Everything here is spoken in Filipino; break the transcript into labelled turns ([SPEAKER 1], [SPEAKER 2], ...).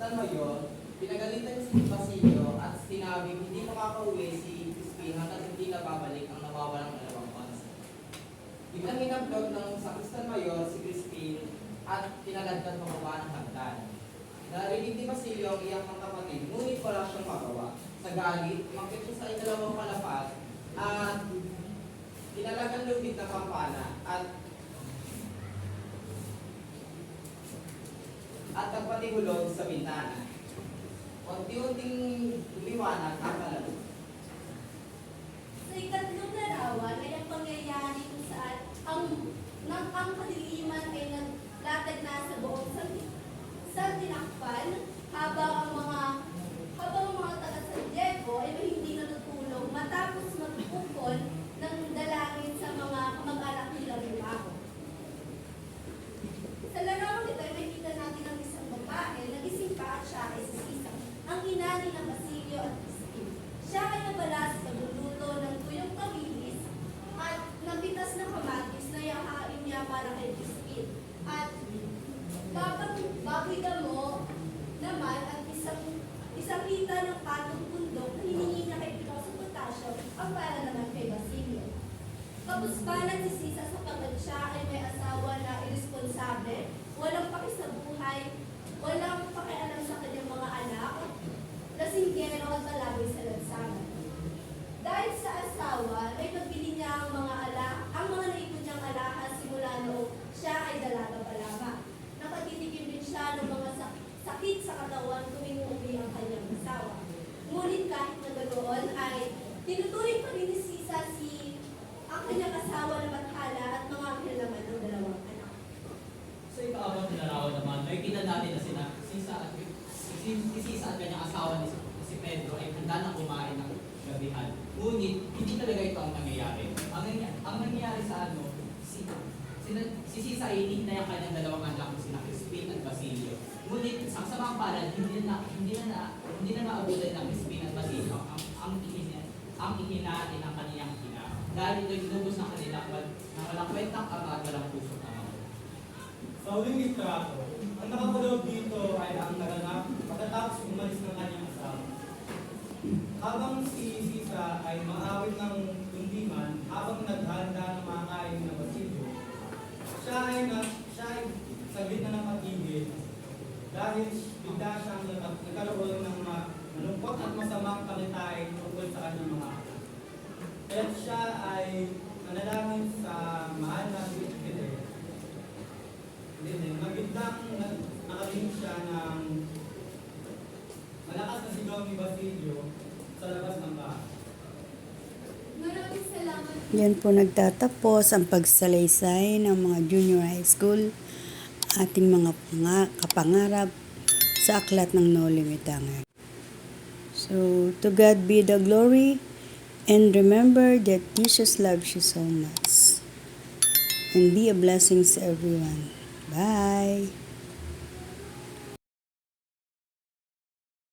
[SPEAKER 1] San Mayor, pinagalitan si Basilio at sinabing hindi makakauwi si Crispin hanggat hindi nababalik ang nawawalang dalawang pansa. Biglang hinablog ng Sakristan Mayor si Crispin at pinaladkad pababa ng hagdan. Narinig ni Basilio ang iyak ng kapatid, ngunit wala siyang magawa. Sa galit, umakit siya sa ikalawang palapag at tinalagang lubid ng kampana at at nagpatihulog sa bintana. Unti-unting lumiwanag ang kalabot.
[SPEAKER 2] Sa ikatlong larawan ay ang pangyayari kung saan ang nang ang kadiliman ay naglatag na sa buong sa, sa tinakpan habang ang mga habang ang mga taga San Diego ay hindi natutulog matapos magpupon ng dalangin sa mga kamag-anak nilang lumako. Sa larawan ito ay makikita natin ang isang babae na gising pa at siya ay si Sisa, ang ina ni Crispin. Siya ay nabala sa pagluluto ng tuyong kabilis at napitas na kamatis na yahain para kay Crispin. At baboy damo naman at isang isang lita ng patong bundok na kay Picasso Potasio para naman kay Basilio. Kapuspanan si Sisa sapagkat siya ay may asawa na irresponsable, walang paki sa buhay, walang pakialam sa kanyang mga anak, lasinggero at talabay sa lansangan. Dahil sa asawa, ay pagbili niya ang mga ala, ang mga naipon niyang alahas simula noong siya ay dalaga pa lamang. Nakatitikim din siya ng mga sak- sakit sa katawan tuwing umuwi ang kanyang asawa. Ngunit kahit na ganoon ay tinuturing pa rin ni Sisa si ang kanyang asawa na bathala at mga naman ng dalawang anak.
[SPEAKER 3] Sa ikaabot na larawan naman, makikita natin na sina Sisa at si, si, si Sisa at kanyang asawa ni si, Pedro ay handa na kumain ng gabihan. Ngunit, hindi talaga ito ang nangyayari. Ang, ang nangyayari sa ano, si, si, si Sisa ay hinihintay ang kanyang dalawang anak sina Crispin at Basilio. Ngunit, sa samang palad, hindi na, hindi na, na hindi na naabutan ng Crispin at Basilio ang, ang, ihina, ang ihinain ng kaniyang ina. Dahil ito'y inubos ng kanila na walang kwentang ama walang pusong ama.
[SPEAKER 4] Sa huling litrato, ang nakapaloob dito ay ang naganap pagkatapos umalis ng kanyang asawa. Habang si Sisa ay maawit ng kundiman, habang naghanda ng mga kain na basilyo, siya ay, na, siya ay sa gitna ng dahil bigla siyang nagka- nagkaroon ng ma- malungkot at masamang palitain tungkol sa kanyang mga anak. Kaya siya ay nanalangin sa mahal na hindi. Magandang na- nakarinig siya ng malakas na sigaw ni Basilio sa labas ng bahay.
[SPEAKER 2] Maraming salamat
[SPEAKER 5] Yan po nagtatapos ang pagsalaysay ng mga junior high school ating mga panga- kapangarap sa aklat ng No Limitangan. So, to God be the glory and remember that Jesus loves you so much. And be a blessing to everyone. Bye!